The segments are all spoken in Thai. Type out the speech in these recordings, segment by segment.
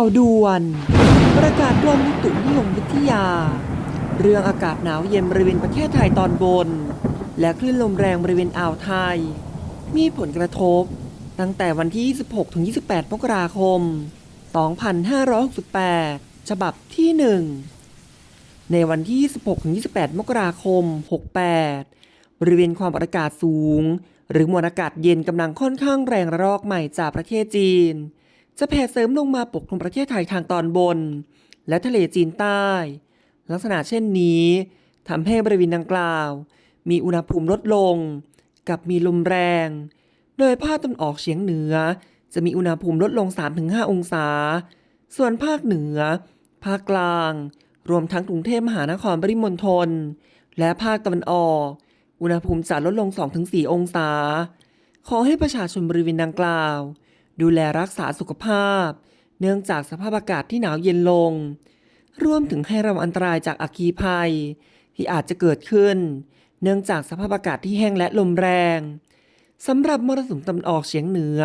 าวด่วน ประกาศกรมอุตุนิยมวิทยา เรื่องอากาศหนาวเย็นบริเวณประเทศไทยตอนบน และคลื่นลมแรงบริเวณอ่าวไทย มีผลกระทบ ตั้งแต่วันที่ 26 ถึง 28 มกราคม 2568 ฉบับที่ 1 ในวันที่ 26 ถึง 28 มกราคม 68 บริเวณความกดอากาศสูง หรือมวลอากาศเย็นกำลังค่อนข้างแรงระลอกใหม่จากประเทศจีน จะแผ่เสริมลงมาปกคลุมประเทศไทยทางตอนบน และทะเลจีนใต้ ลักษณะเช่นนี้ทำให้บริเวณดังกล่าว มีอุณหภูมิลดลง กับมีลมแรง โดยภาคตะวันออกเฉียงเหนือ จะมีอุณหภูมิลดลง 3-5 องศา ส่วนภาคเหนือ ภาคกลาง รวมทั้งกรุงเทพมหานครปริมณฑลและภาคตะวันออก อุณหภูมิจะลดลง 2-4 องศา ขอให้ประชาชนบริเวณดังกล่าว ดูแลรักษาสุขภาพ เนื่องจากสภาพอากาศที่หนาวเย็นลง รวมถึงให้ระวังอันตรายจากอัคคีภัย ที่อาจจะเกิดขึ้น เนื่องจากสภาพอากาศที่แห้งและลมแรงสำหรับมรสุมตะวันออกเฉียงเหนือ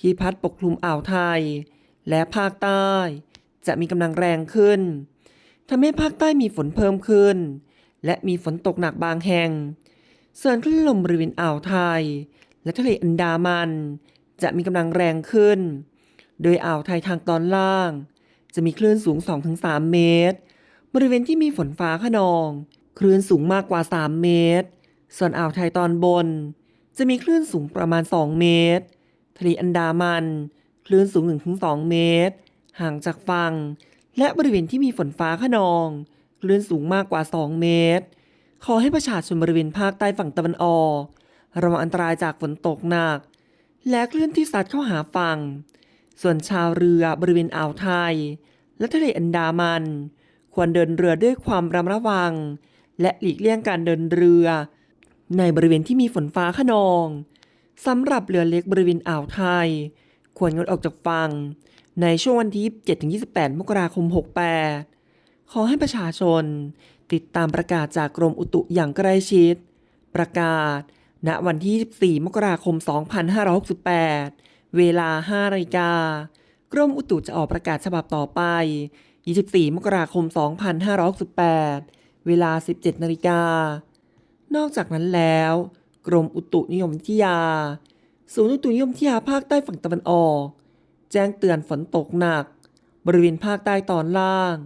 ที่พัดปกคลุมอ่าวไทย และภาคใต้ จะมีกำลังแรงขึ้นทำให้ภาคใต้มีฝนเพิ่มขึ้น และมีฝนตกหนักบางแห่งส่วนคลื่นลมบริเวณอ่าวไทย และทะเลอันดามัน จะมีกำลังแรงขึ้น โดยอ่าวไทยทางตอนล่าง จะมีคลื่นสูง 2-3 เมตร บริเวณที่มีฝนฟ้าขนอง คลื่นสูงมากกว่า 3 เมตร ส่วนอ่าวไทยตอนบน จะมีคลื่นสูงประมาณ 2 เมตร ทะเลอันดามัน คลื่นสูง 1-2 เมตร ห่างจากฝั่ง และบริเวณที่มีฝนฟ้าขนอง คลื่นสูงมากกว่า 2 เมตร ขอให้ประชาชนบริเวณภาคใต้ฝั่งตะวันออกระวังอันตรายจากฝนตกหนัก และคลื่นที่ซัดเข้าหาฝั่ง ส่วนชาวเรือบริเวณอ่าวไทย และทะเลอันดามัน ควรเดินเรือด้วยความระมัดระวัง และหลีกเลี่ยงการเดินเรือ ในบริเวณที่มีฝนฟ้าขนองสำหรับเรือเล็กบริเวณอ่าวไทย ควรงดออกจากฝั่งในช่วงวันที่ 27-28 มกราคม 68 ขอให้ประชาชนติดตามประกาศจากกรมอุตุอย่างใกล้ชิด ประกาศ ณวันที่24มกราคม 2568 เวลา 5นาฬิกากรมอุตุจะออกประกาศฉบับต่อไป 24 มกราคม 2568 เวลา 17นาฬิกา นอกจากนั้นแล้ว กรมอุตุนิยมวิทยา ศูนย์อุตุนิยมวิทยาภาคใต้ฝั่งตะวันออก แจ้งเตือนฝนตกหนัก บริเวณภาคใต้ตอนล่าง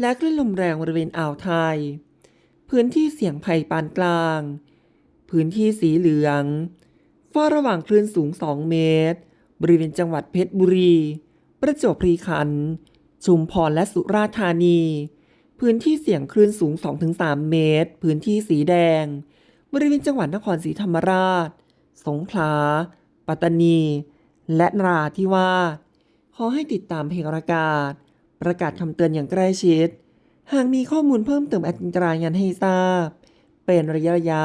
และคลื่นลมแรงบริเวณอ่าวไทย พื้นที่เสี่ยงภัยปานกลาง พื้นที่สีเหลือง เฝ้าระหว่างคลื่นสูง 2 เมตร บริเวณจังหวัดเพชรบุรี ประจวบคีรีขันธ์ชุมพรและสุราษฎร์ธานี พื้นที่เสี่ยงคลื่นสูง 2-3 เมตร พื้นที่สีแดง บริเวณจังหวัดนครศรีธรรมราช สงขลา ปัตตานี และนราธิวาส ขอให้ติดตามเพลงระกาศ ประกาศคำเตือนอย่างใกล้ชิด หากมีข้อมูลเพิ่มเติมแอดมินจรายงานให้ทราบ เป็นระยะระยะ